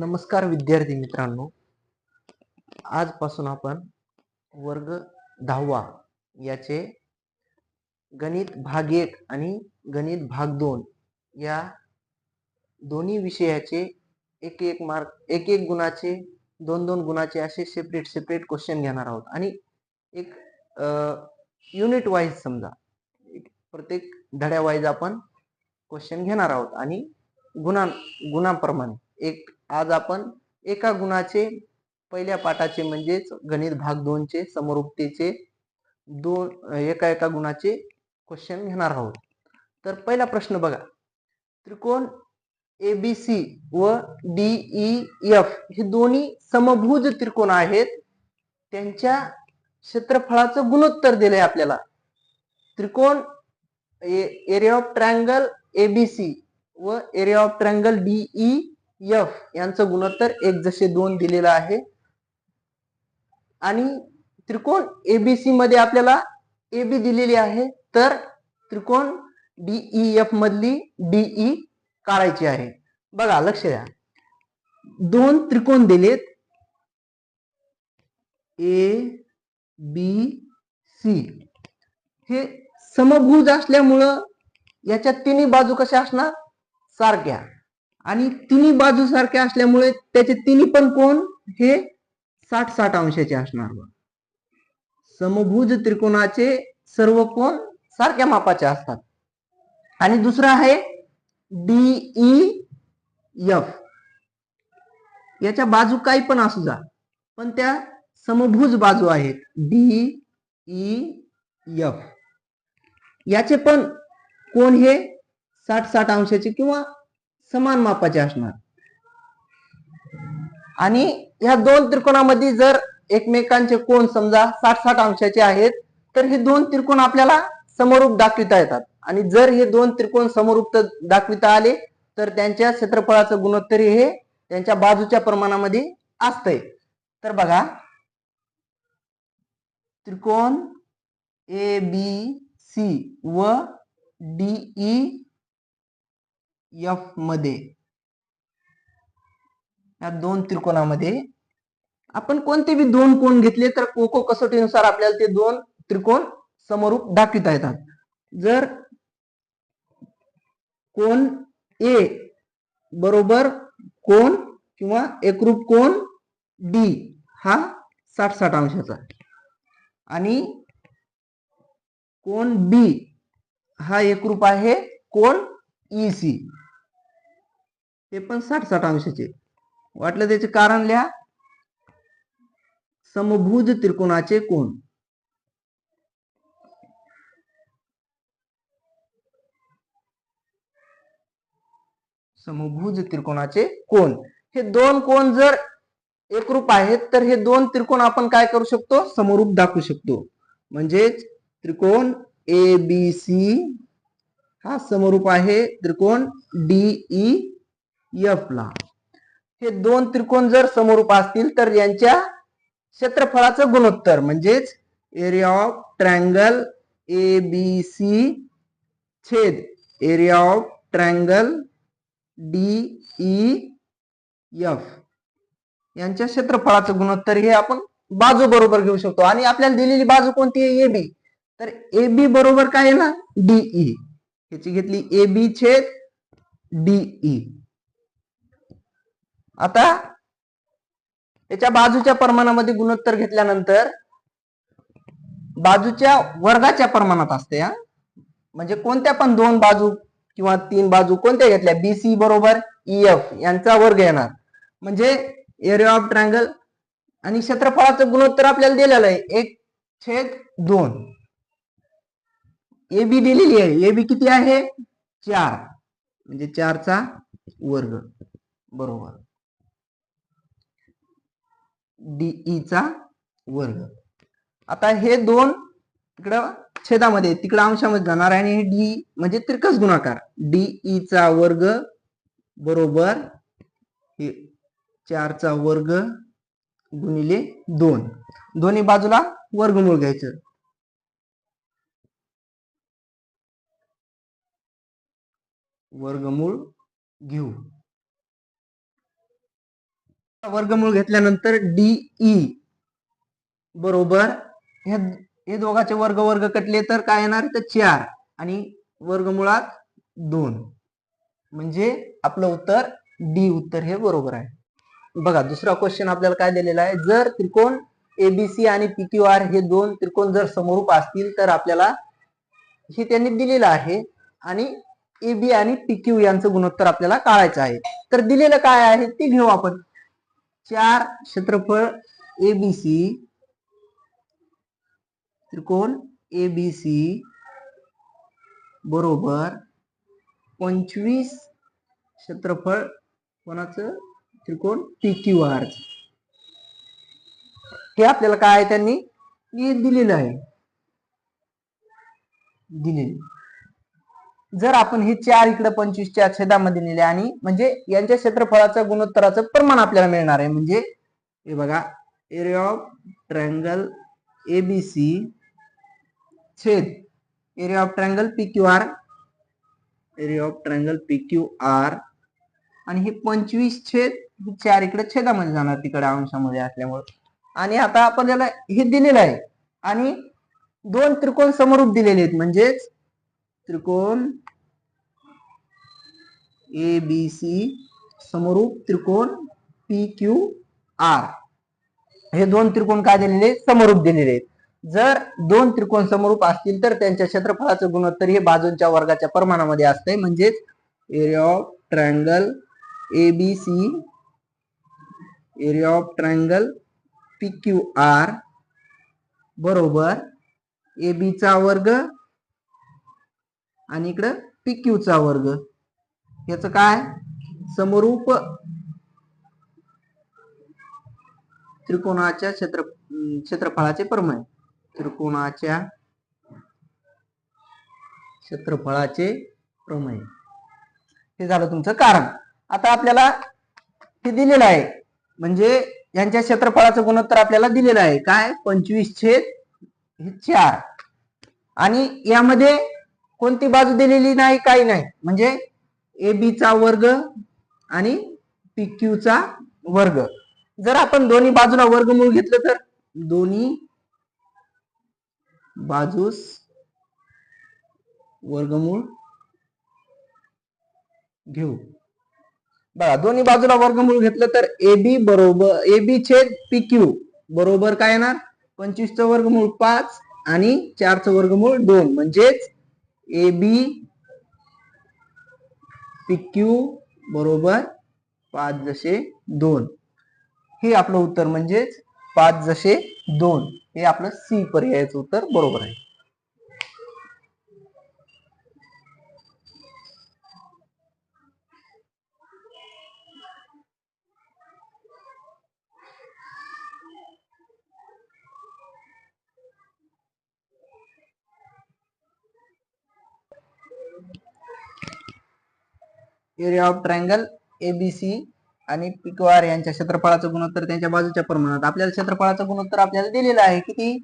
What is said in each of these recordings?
नमस्कार विद्यार्थी मित्रांनो. आजपासून आपण वर्ग दहावा याचे गणित भाग एक आणि गणित भाग दोन या दोन्ही विषयाचे एक एक मार्क एक एक गुणाचे दोन दोन गुणाचे असे सेपरेट सेपरेट क्वेश्चन घेणार आहोत. आणि एक युनिट वाईज समजा एक प्रत्येक धड्या वाईज आपण क्वेश्चन घेणार आहोत. आणि गुणा गुणाप्रमाणे एक आज आपण एका गुणाचे पहिल्या पाठाचे म्हणजेच गणित भाग दोनचे समरूपतेचे दोन एका एका गुणाचे क्वेश्चन घेणार आहोत. तर पहिला प्रश्न बघा. त्रिकोण ए बी सी व डी ई एफ हे दोन्ही समभुज त्रिकोण आहेत. त्यांच्या क्षेत्रफळाचं गुणोत्तर दिलंय आपल्याला. त्रिकोण एरिया ऑफ बी सी व area of B E F यांचं गुणोत्तर एक जसे दोन दिलेलं आहे. आणि त्रिकोण एबीसी मध्ये आपल्याला ए बी दिलेली आहे. तर त्रिकोण डीई एफ मधली डीई काढायची आहे. बघा लक्ष द्या. दोन त्रिकोण दिलेत. ए बी सी हे समभुज असल्यामुळं याच्या तिन्ही बाजू कशा असणार? सारख्या. आणि तिन्ही बाजू सारख्या असल्यामुळे त्याचे तिन्ही पण कोण हे साठ साठ अंशाचे असणार समभुज त्रिकोणाचे सर्व कोण सारख्या मापाचे असतात. आणि दुसरं आहे डीई एफ. याच्या बाजू काही पण असू जा पण त्या समभुज बाजू आहेत डी ई एफ. याचे पण कोण हे साठ साठ अंशाचे किंवा समान मापाचे असणार. आणि ह्या दोन त्रिकोणामध्ये जर एकमेकांचे कोण समजा साठ साठ अंशाचे आहेत तर हे दोन त्रिकोण आपल्याला समरूप दाखविता येतात. आणि जर हे दोन त्रिकोण समरूप दाखविता आले तर त्यांच्या क्षेत्रफळाचं गुणोत्तर हे त्यांच्या बाजूच्या प्रमाणामध्ये असतंय. तर बघा त्रिकोण ए बी सी व डीई एफमध्ये. या दोन त्रिकोणामध्ये. आपण कोणते बी दोन कोण घेतले तर कोको कसोटीनुसार आपल्याला ते दोन त्रिकोण समरूप दाखविता येतात. जर कोण ए बरोबर कोण किंवा एकरूप कोण डी हा साठ साठ अंशाचा आणि कोण बी हा एकरूप आहे कोण ई सी ते पण साठ साठ अंशाचे. वाटलं त्याचे कारण लिहा. समभुज त्रिकोणाचे कोण समभुज त्रिकोणाचे कोण हे दोन कोण जर एकरूप आहेत तर हे दोन त्रिकोण आपण काय करू शकतो? समरूप दाखवू शकतो. म्हणजेच त्रिकोण ए बी सी हा समरूप आहे. त्रिकोण डीई ई ला. हे दोन त्रिकोण जर समरूप असतील तर यांच्या क्षेत्रफळाचं गुणोत्तर म्हणजेच area of triangle A B C छेद area of triangle E F यांच्या क्षेत्रफळाचं गुणोत्तर हे आपण बाजू बरोबर घेऊ शकतो. आणि आपल्याला दिलेली बाजू कोणती आहे? ए बी तर ए बी बरोबर काय आहे ना? DE e. ह्याची घेतली ए बी छेद डीई आता याच्या बाजूच्या प्रमाणामध्ये गुणोत्तर घेतल्यानंतर बाजूच्या वर्गाच्या प्रमाणात असते हा. म्हणजे कोणत्या पण दोन बाजू किंवा तीन बाजू कोणत्या घेतल्या? बी सी बरोबर e, ई एफ यांचा वर्ग येणार. म्हणजे एरिया ऑफ ट्रायंगल आणि क्षेत्रफळाचं गुणोत्तर आपल्याला दिलेलं आहे. एक छेद दोन. ए बी दिलेली आहे. ए बी किती आहे? चार. म्हणजे चारचा वर्ग. बरोबर. डीईचा वर्ग. आता हे दोन तिकडं छेदामध्ये तिकडं अंशामध्ये जाणार आहे आणि हे डी म्हणजे त्रिकस गुणाकार. डीईचा वर्ग बरोबर हे चारचा वर्ग गुणिले दोन. दोन्ही बाजूला वर्गमूळ घ्यायचं. वर्गमूळ घेऊ. वर्गमूळ घेतल्यानंतर डी ई e. बरोबर? हे हे दोघाचे वर्ग वर्ग कटले तर काय येणार? तर चार. आणि वर्गमुळात दोन. म्हणजे आपलं उत्तर डी उत्तर हे बरोबर आहे. बघा दुसरा क्वेश्चन आपल्याला काय दिलेला आहे? जर त्रिकोण एबीसी आणि पी आर हे दोन त्रिकोण जर समरूप असतील तर आपल्याला हे त्यांनी दिलेलं आहे. आणि ए बी आणि पीक्यू यांचं गुणोत्तर आपल्याला काढायचं आहे. तर दिलेलं काय आहे? ते घेऊ आपण. चार क्षेत्रफळ एबीसी त्रिकोण एबीसी बरोबर पंचवीस क्षेत्रफळ कोणाचं? त्रिकोण पी क्यू आर हे आपल्याला काय आहे त्यांनी? हे दिलेलं आहे. दिलेलं जर आपण हे चार इकडे पंचवीसच्या छेदामध्ये नेले आणि म्हणजे यांच्या क्षेत्रफळाचं गुणोत्तराचं प्रमाण आपल्याला मिळणार आहे. म्हणजे हे बघा एरिया ऑफ ट्रँगल एबीसी छेद area of triangle P Q R area of triangle P Q R आणि हे पंचवीस छेद हे चार इकडे छेदामध्ये जाणार तिकडे अंशामध्ये असल्यामुळे. आणि आता आपण याला हे दिलेलं आहे. आणि दोन त्रिकोण समरूप दिलेले आहेत. म्हणजेच त्रिकोण ए बी सी समरूप त्रिकोण पी क्यू आर हे दोन त्रिकोण काय दिलेले समरूप दिलेले आहेत. जर दोन त्रिकोण समरूप असतील तर त्यांच्या क्षेत्रफळाचं गुणोत्तर हे बाजूंच्या वर्गाच्या प्रमाणामध्ये असतंय. म्हणजेच area of triangle A B C area of triangle P Q R बरोबर ए बीचा वर्ग आणि इकडं पी क्यूचा वर्ग. याच काय? समरूप त्रिकोणाच्या क्षेत्र क्षेत्रफळाचे प्रमेय. त्रिकोणाच्या क्षेत्रफळाचे प्रमेय. हे झालं तुमचं कारण. आता आपल्याला हे दिलेलं आहे. म्हणजे यांच्या क्षेत्रफळाचं गुणोत्तर आपल्याला दिलेलं आहे. काय? पंचवीस छेद हे चार. आणि यामध्ये कोणती बाजू दिलेली नाही काही नाही. म्हणजे ए बी चा वर्ग आणि पी क्यू चा वर्ग. जर आपण दोन्ही बाजूला वर्गमूळ घेतलं तर? दोन्ही बाजूस वर्गमूळ घेऊ. बघा दोन्ही बाजूला वर्गमूळ घेतलं तर ए बी बरोबर ए बी छेद पी क्यू बरोबर काय येणार? पंचवीसचं वर्गमूळ पाच आणि चारचं वर्गमूळ दोन. म्हणजेच ए बी पी क्यू बरोबर पाच जसे दोन. हे आपलं उत्तर म्हणजेच पाच जसे दोन. हे आपलं सी पर्यायाचं उत्तर बरोबर आहे. एरिया ऑफ ट्रायंगल एबीसी आणि पिकवार यांच्या क्षेत्रफळाचं गुणोत्तर त्यांच्या बाजूच्या प्रमाणात. आपल्याला क्षेत्रफळाचं गुणोत्तर आपल्याला दिलेलं आहे किती?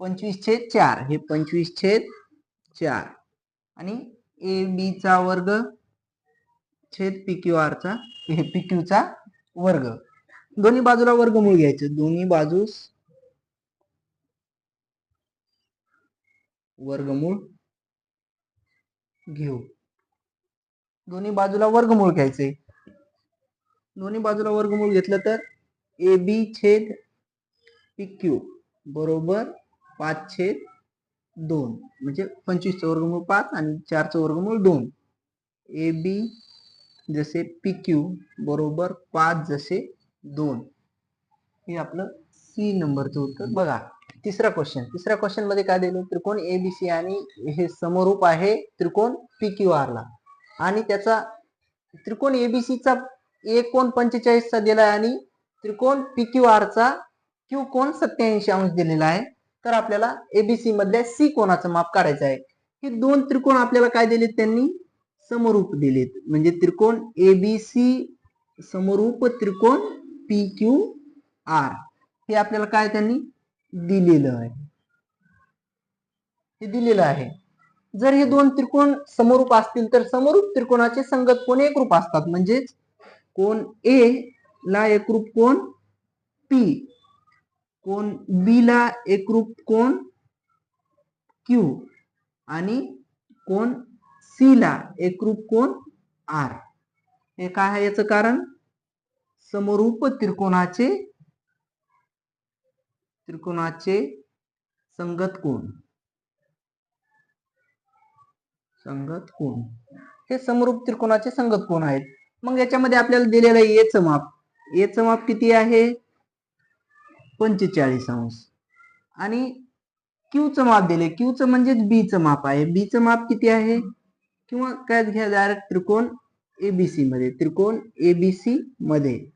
पंचवीस छेद चार. हे पंचवीस छेद चार. आणि ए बी चा वर्ग छेद पी आर चा हे पी वर्ग. दोन्ही बाजूला वर्गमूळ घ्यायचं. दोन्ही बाजूस वर्गमूळ घेऊ. दोन्ही बाजूला वर्गमूळ घ्यायचे. दोन्ही बाजूला वर्गमूळ घेतलं तर ए बी छेद पी क्यू बरोबर पाच छेद दोन. म्हणजे पंचवीसचं वर्गमूळ पाच आणि चारचं वर्गमूळ दोन. ए बी जसे पी क्यू बरोबर पाच जसे दोन. हे आपलं सी नंबरचं उत्तर बघा. तिसरा क्वेश्चन तिसऱ्या क्वेश्चनमध्ये काय दिलं? त्रिकोण ए बी सी आणि हे समरूप आहे त्रिकोण पी क्यू आरला. आणि त्याचा त्रिकोण एबीसीचा चा पंचेचाळीसचा कोण पंचेचाळीस दिलाय आणि त्रिकोण पी क्यू आर चा क्यू कोण सत्याऐंशी अंश दिलेला आहे. तर आपल्याला एबीसी मधल्या सी कोणाचं माप काढायचं आहे. हे दोन त्रिकोण आपल्याला काय दिलेत त्यांनी? समरूप दिलेत. म्हणजे त्रिकोण एबीसी समरूप त्रिकोण पी क्यू आर हे आपल्याला काय त्यांनी दिलेलं आहे? हे दिलेलं आहे. जर हे दोन त्रिकोण समरूप असतील तर समरूप त्रिकोणाचे संगत कोण एकरूप असतात? म्हणजेच कोण ए ला एकरूप कोण पी कोण बी ला एकरूप कोण क्यू आणि कोण सी ला एकरूप कोण आर हे काय आहे याचं कारण? समरूप त्रिकोणाचे त्रिकोणाचे संगत कोण? संगत कोण? हे समरूप त्रिकोणाचे संगत कोण आहेत? मग याच्यामध्ये आपल्याला दिलेलं आहे एच माप. एच माप किती आहे? पंचेचाळीस अंश. आणि क्यूचं माप दिले. क्यूचं म्हणजेच बीचं माप आहे. बीचं माप किती आहे? किंवा काय घ्या डायरेक्ट त्रिकोण एबीसी मध्ये. त्रिकोण एबीसी मध्ये.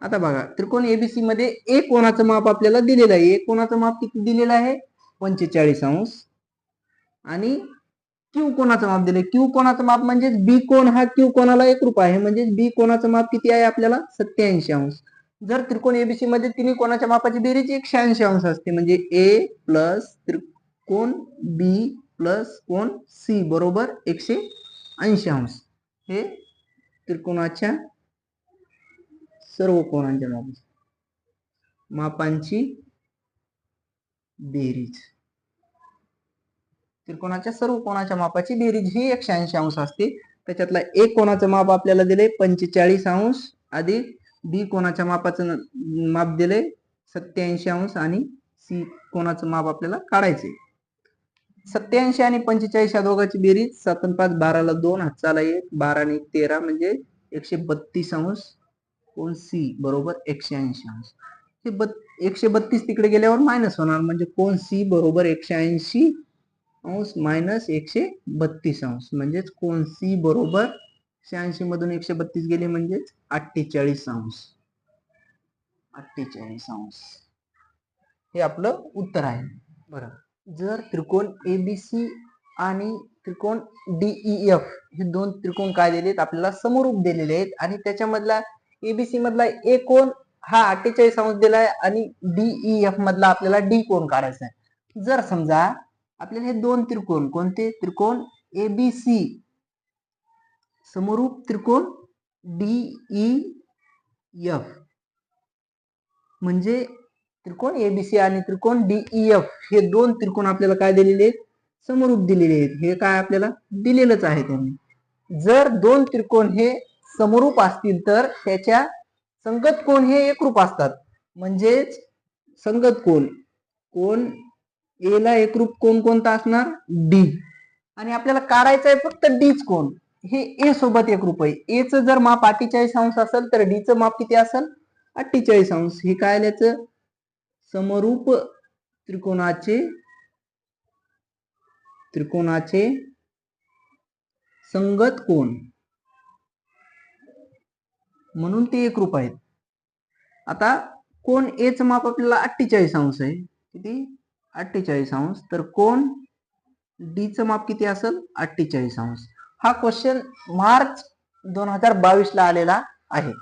आता बघा त्रिकोण एबीसी मध्ये एक कोणाचं माप आपल्याला दिलेलं आहे? एक कोणाचं माप किती दिलेलं आहे? पंचेचाळीस अंश. आणि क्यू कोणाचं माप दिले क्यू कोणाचं माप म्हणजे बी कोण? हा क्यू कोणाला एक रूप आहे. म्हणजे बी कोणाचं माप किती आहे आपल्याला? सत्याऐंशी अंश. जर त्रिकोण एबीसी मध्ये तिन्ही कोणाच्या मापाची बेरीज एकशे ऐंशी अंश असते. म्हणजे ए प्लस त्रिकोण बी प्लस कोण? सी बरोबर एकशे ऐंशी अंश. हे त्रिकोणाच्या सर्व कोणांच्या माप मापांची बेरीज. त्रिकोणाच्या सर्व कोणाच्या मापाची बेरीज ही एकशे ऐंशी अंश असते. त्याच्यातला एक कोणाचं माप आपल्याला दिले पंचेचाळीस अंश. आधी बी कोणाच्या मापाचं माप दिले सत्याऐंशी अंश आणि सी कोणाचं माप आपल्याला काढायचे सत्याऐंशी आणि पंचेचाळीस या दोघांची बेरीज सात आणि पाच बाराला दोन हाताला एक बारा आणि तेरा म्हणजे एकशे बत्तीस अंश. कोण? सी. बरोबर एकशे ऐंशी अंश. हे बत एकशे बत्तीस तिकडे गेल्यावर मायनस होणार. म्हणजे कोण? सी बरोबर एकशे ऐंशी अंश मायनस एकशे बत्तीस अंश. म्हणजेच कोण सी बरोबर शहाऐंशी मधून एकशे बत्तीस गेले म्हणजेच अठ्ठेचाळीस अंश. अठ्ठेचाळीस अंश. हे आपलं उत्तर आहे. बरं. जर त्रिकोण एबीसी आणि त्रिकोण डीई एफ हे दोन त्रिकोण काय दिलेत? आपल्याला समरूप दिलेले आहेत. आणि त्याच्यामधला एबीसी मधला ए कोण? हा अठ्ठेचाळीस अंश दिलाय आणि डीई एफ मधला आपल्याला डी कोण काढायचा आहे जर समजा आपल्याला हे दोन त्रिकोण कोणते? त्रिकोण एबीसी समरूप त्रिकोण डीई एफ e, म्हणजे त्रिकोण एबीसी आणि त्रिकोण डीई एफ e, हे दोन त्रिकोण आपल्याला काय दिलेले आहेत? समरूप दिलेले आहेत. हे काय आपल्याला दिलेलंच आहे त्यांनी. जर दोन त्रिकोण हे समरूप असतील तर त्याच्या संगत कोण हे एकरूप असतात. म्हणजेच संगत कोण? कोण ए ला एकरूप कोण कोणता असणार? डी आणि आपल्याला काढायचं आहे फक्त डीच कोण? हे ए सोबत एकरूप आहे. एच जर माप अठ्ठेचाळीस अंश असेल तर डी च माप किती असेल? अठ्ठेचाळीस अंश. हे काय आल्याचं? समरूप त्रिकोणाचे त्रिकोणाचे संगत कोण? म्हणून ते एकरूप आहेत. आता कोण एच माप आपल्याला अठ्ठेचाळीस अंश आहे? किती? अठ्ठेचाळीस अंश. तर कोण डीचं माप किती असेल? अठ्ठेचाळीस अंश. हा क्वेश्चन मार्च दोन हजार बावीस ला आलेला आहे.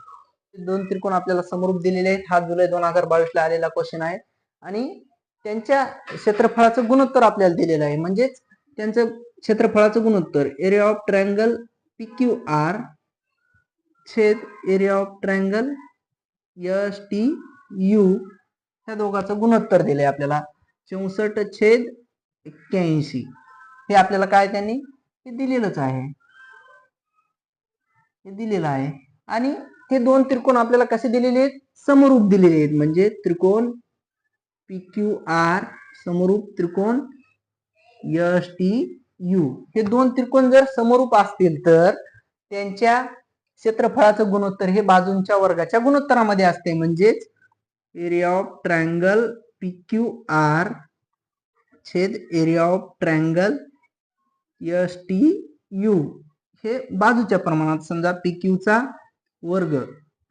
दोन त्रिकोण आपल्याला समरूप दिलेले आहेत. हा जुलै दोन हजार बावीस ला आलेला क्वेश्चन आहे. आणि त्यांच्या क्षेत्रफळाचं गुणोत्तर आपल्याला दिलेलं आहे. म्हणजेच त्यांचं क्षेत्रफळाचं गुणोत्तर area of triangle P Q R छेद area of triangle S T U ह्या दोघांचं गुणोत्तर दिलंय आपल्याला. चौसष्ट छेद एक्क्याऐंशी. हे आपल्याला काय त्यांनी? हे दिलेलंच आहे. हे दिलेलं आहे. आणि हे दोन त्रिकोण आपल्याला कसे दिलेले आहेत? समरूप दिलेले आहेत. म्हणजे त्रिकोण पी क्यू आर समरूप त्रिकोण यश टी यू. हे दोन त्रिकोण जर समरूप असतील तर त्यांच्या क्षेत्रफळाचं गुणोत्तर हे बाजूंच्या वर्गाच्या गुणोत्तरामध्ये असते. म्हणजेच area of triangle P Q R छेद area of triangle S T U हे बाजूच्या प्रमाणात समजा पी चा वर्ग.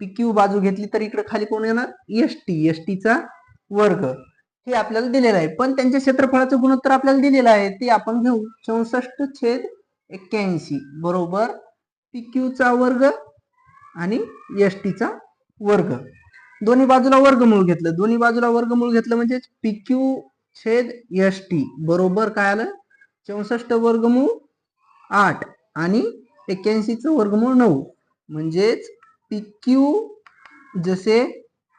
पी क्यू बाजू घेतली तर इकडे खाली कोण येणार? एस टी एस टीचा वर्ग. हे आपल्याला दिलेलं आहे. पण त्यांच्या क्षेत्रफळाचं गुणोत्तर आपल्याला दिलेलं आहे. ते आपण घेऊ. चौसष्ट छेद एक्क्याऐंशी. बरोबर? पी क्यूचा वर्ग आणि एस टीचा वर्ग. दोन्ही बाजूला वर्गमूळ घेतलं. दोन्ही बाजूला वर्गमूळ घेतलं म्हणजे पी क्यू छेद एस टी बरोबर काय आलं? चौसष्ट वर्गमूळ आठ आणि एक्क्याऐंशीच वर्गमूळ नऊ. म्हणजेच पी क्यू जसे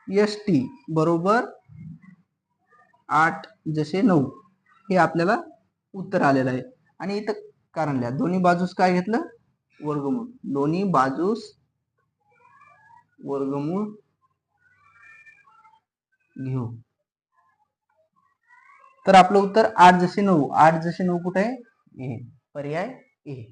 एस टी बरोबर आठ जसे नऊ. हे आपल्याला उत्तर आलेलं आहे. आणि इथं कारण लिहा. दोन्ही बाजूस काय घेतलं? वर्गमूळ. दोन्ही बाजूस वर्गमूळ घेऊ. तर आपलं उत्तर आठ जसे नऊ आठ जसे नऊ कुठे आहे? ए पर्याय ए.